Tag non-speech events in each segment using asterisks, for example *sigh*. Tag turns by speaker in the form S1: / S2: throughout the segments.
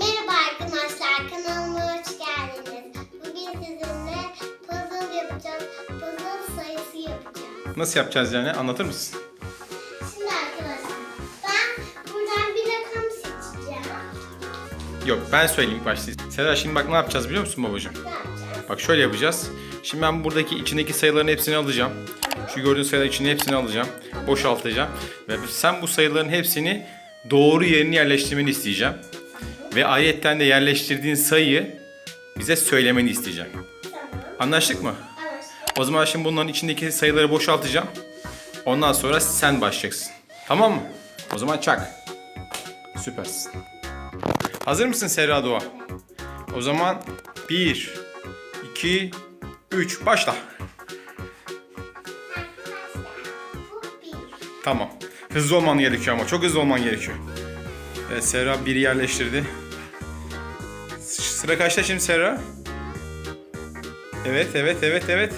S1: Merhaba arkadaşlar, kanalıma hoş geldiniz. Bugün sizinle puzzle yapacağız. Puzzle sayısı yapacağız.
S2: Nasıl yapacağız yani? Anlatır mısın?
S1: Şimdi arkadaşlar, ben buradan bir rakam seçeceğim.
S2: Yok ben söyleyeyim ilk başta. Seda şimdi bak ne yapacağız biliyor musun babacığım?
S1: Ne yapacağız?
S2: Bak şöyle yapacağız. Şimdi ben buradaki içindeki sayıların hepsini alacağım. Şu gördüğün sayıların içinde hepsini alacağım. Boşaltacağım. Ve sen bu sayıların hepsini doğru yerine yerleştirmeni isteyeceğim. Ve ayetten de yerleştirdiğin sayıyı bize söylemeni isteyeceğim. Anlaştık mı?
S1: Anlaştık.
S2: O zaman şimdi bunların içindeki sayıları boşaltacağım. Ondan sonra sen başlayacaksın. Tamam mı? O zaman çak. Süpersin. Hazır mısın Serra Doğa? O zaman 1, 2, 3 başla. Tamam. Hızlı olman gerekiyor ama çok hızlı olman gerekiyor. Evet Serra biri yerleştirdi. Sıra kaçta şimdi Serra? Evet evet evet evet.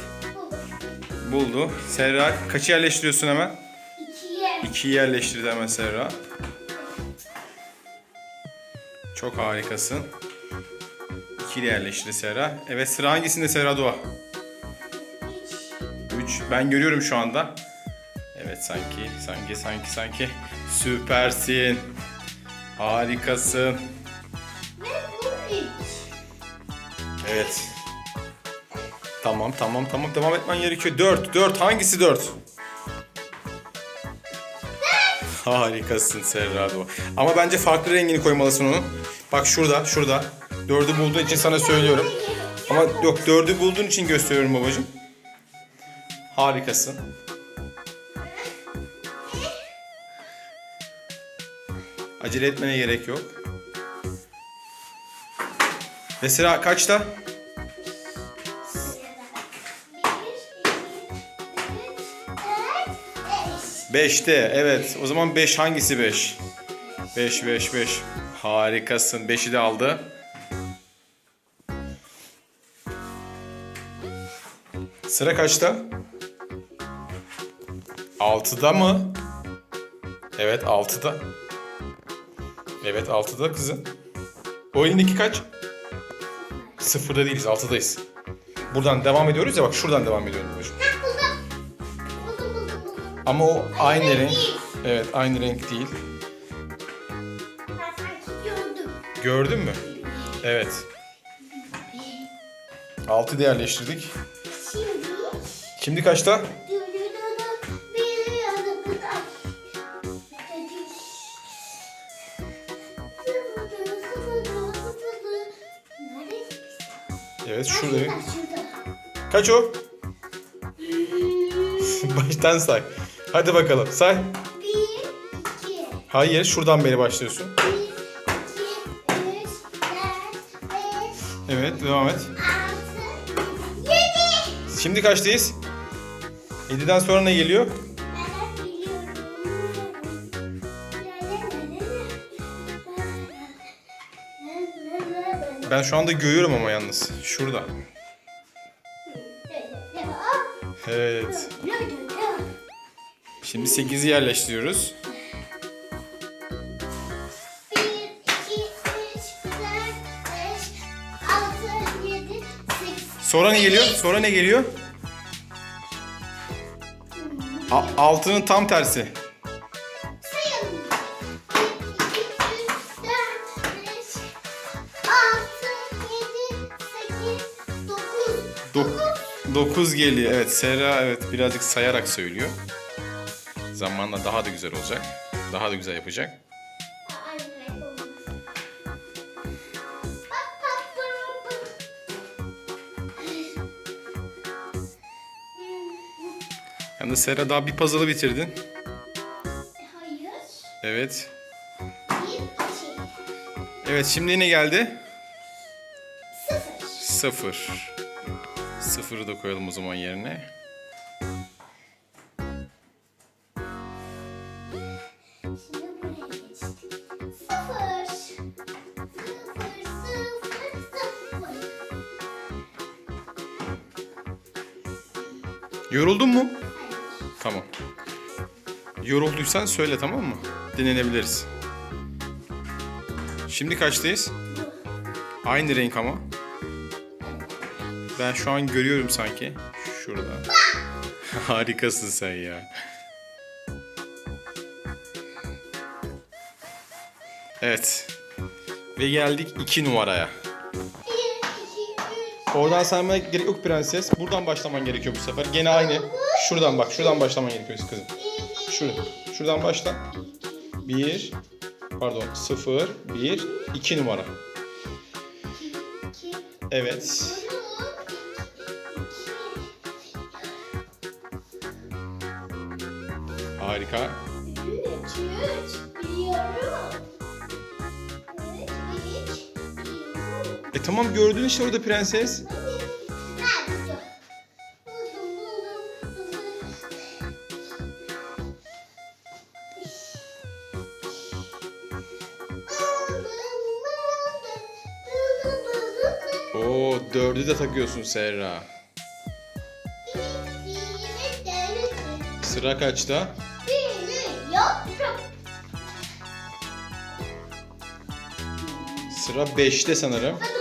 S1: Bu.
S2: Buldu. Serra kaçı yerleştiriyorsun hemen?
S1: İkiye.
S2: 2'yi yerleştirdi hemen Serra. Çok harikasın. 2'yi de yerleştirdi Serra. Evet sıra hangisinde Serra Doğa?
S1: Üç.
S2: 3. Ben görüyorum şu anda. Evet sanki, sanki, sanki, sanki. Süpersin. Harikasın. Evet. Tamam, tamam, tamam. Devam etmen gerekiyor. 4, 4. Hangisi 4? Harikasın Serra Doğa. Ama bence farklı rengini koymalısın onun. Bak şurada, şurada. 4'ü bulduğun için sana söylüyorum. Ama yok 4'ü bulduğun için gösteriyorum babacığım. Harikasın. Acele etmene gerek yok. Ve sıra kaçta? 5'te. Evet. O zaman 5 hangisi 5? 5 5 5. Harikasın. 5'i de aldı. Sıra kaçta? 6'da mı? Evet 6'da. Evet 6'da kızım. O elindeki kaç? Sıfırda değiliz 6'dayız. Buradan devam ediyoruz ya bak şuradan devam ediyoruz. Ama o aynı
S1: renk.
S2: Evet aynı renk değil. Gördün mü? Evet. 6 yerleştirdik.
S1: Şimdi
S2: Şimdi kaçta? Evet şurada. Kaç o? *laughs* Baştan say. Hadi bakalım say.
S1: Bir, iki,
S2: Hayır şuradan beri başlıyorsun.
S1: bir, iki, üç, dört, beş,
S2: Evet devam et.
S1: altı, yedi.
S2: Şimdi kaçtayız? 7'den sonra ne geliyor?
S1: Ben biliyorum.
S2: Ben şu anda görüyorum ama yalnız. Şurada. Evet. Şimdi 8'i yerleştiriyoruz.
S1: Bir, iki, üç, dört, beş, altı, yedi, sekiz.
S2: Sonra ne geliyor? Sonra ne geliyor? A- altının tam tersi.
S1: Sayalım. Bir, iki, üç, dört, beş, altı, yedi, sekiz, dokuz.
S2: 9 geliyor. Evet Serra evet birazcık sayarak söylüyor. Zamanla daha da güzel olacak. Daha da güzel yapacak.
S1: Bak.
S2: Yalnız Serra daha bir puzzle'ı bitirdin.
S1: Hayır.
S2: Evet. Evet şimdi ne geldi?
S1: Sıfır.
S2: 0. Sıfırı da koyalım o zaman yerine. Yoruldun mu? Tamam. Yorulduysan söyle tamam mı? Dinlenebiliriz. Şimdi kaçtayız? Aynı renk ama. Ben şu an görüyorum sanki. Şurada. *laughs* Harikasın sen ya. Evet. Ve geldik 2 numaraya. Oradan saymaya gerek yok prenses. Buradan başlaman gerekiyor bu sefer. Gene aynı. Şuradan bak. Şuradan başlaman gerekiyor kızım.
S1: Bir,
S2: Şur şuradan başla. 1 pardon 0 1 2 numara. Evet. Harika. E tamam gördün işte orada prenses. Oo dördü de takıyorsun Serra. Sıra kaçta? Sıra 5'te sanırım.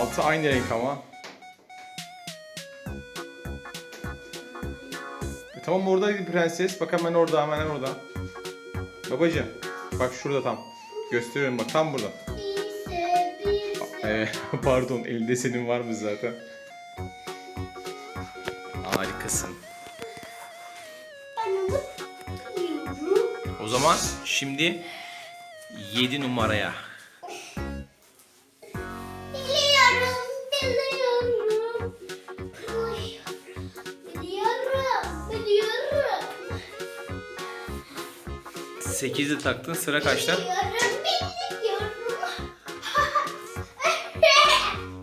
S2: Altı aynı renk ama. E tamam oradaydı prenses. Bak hemen orada hemen orada. Babacığım. Bak şurada tam. Gösteriyorum bak tam burada. Ee, *laughs* pardon elinde senin var mı zaten? Harikasın. O zaman şimdi 7 numaraya. 8'i taktın sıra kaçta?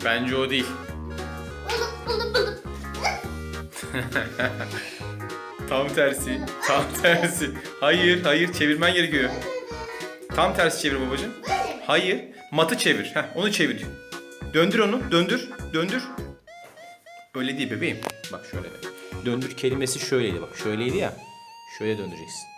S2: Bence o değil. *laughs* Tam tersi. Tam tersi. Hayır hayır çevirmen gerekiyor. Tam tersi çevir babacığım. Hayır. Matı çevir. Heh, onu çevir. Döndür onu. Döndür. Döndür. Öyle değil bebeğim. Bak şöyle. de. Döndür kelimesi şöyleydi bak. Şöyleydi ya. Şöyle döndüreceksin.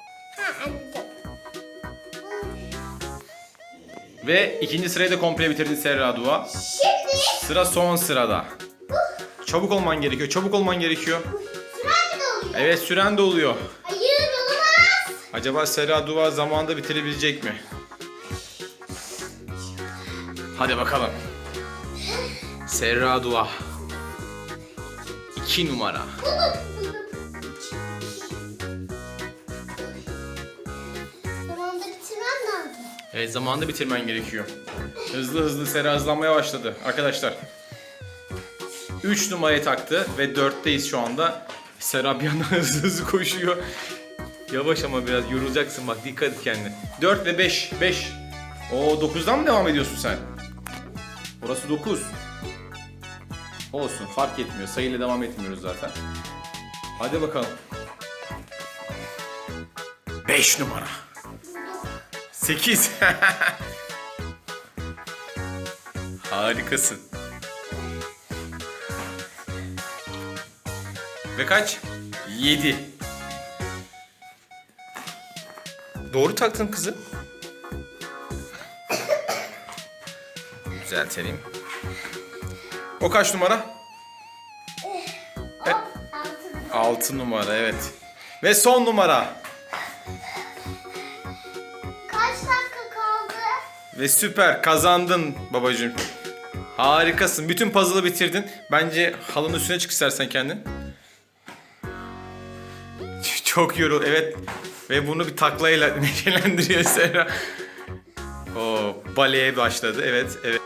S2: Ve ikinci sırayı da komple bitirdin Serra Dua.
S1: Şimdi
S2: Sıra son sırada. Çabuk olman gerekiyor. Çabuk olman gerekiyor.
S1: sıra mı oluyor?
S2: Evet süren de oluyor.
S1: Hayır olamaz.
S2: Acaba Serra Dua zamanda bitirebilecek mi? Hadi bakalım. Serra Dua. 2 numara.
S1: Zamanda
S2: Evet zamanında bitirmen gerekiyor. Hızlı hızlı Serra hızlanmaya başladı arkadaşlar. 3 numarayı taktı ve 4'teyiz şu anda. Serra bir yandan *laughs* hızlı hızlı koşuyor. Yavaş ama biraz yorulacaksın bak dikkat et kendine. 4 ve 5. 5. O 9'dan mı devam ediyorsun sen? Burası 9. Olsun fark etmiyor. Sayıyla devam etmiyoruz zaten. Hadi bakalım. 5 numara. 8. *laughs* Harikasın. Ve kaç? 7. Doğru taktın kızım. Düzeltelim. O kaç numara?
S1: Hop, altı.
S2: 6 numara evet. Ve son numara. Ve süper kazandın babacığım. Harikasın. Bütün puzzle'ı bitirdin. Bence halının üstüne çık istersen kendin. *laughs* Çok yorul. Evet. Ve bunu bir taklayla *laughs* neşelendiriyor Serra. O baleye başladı. Evet, evet.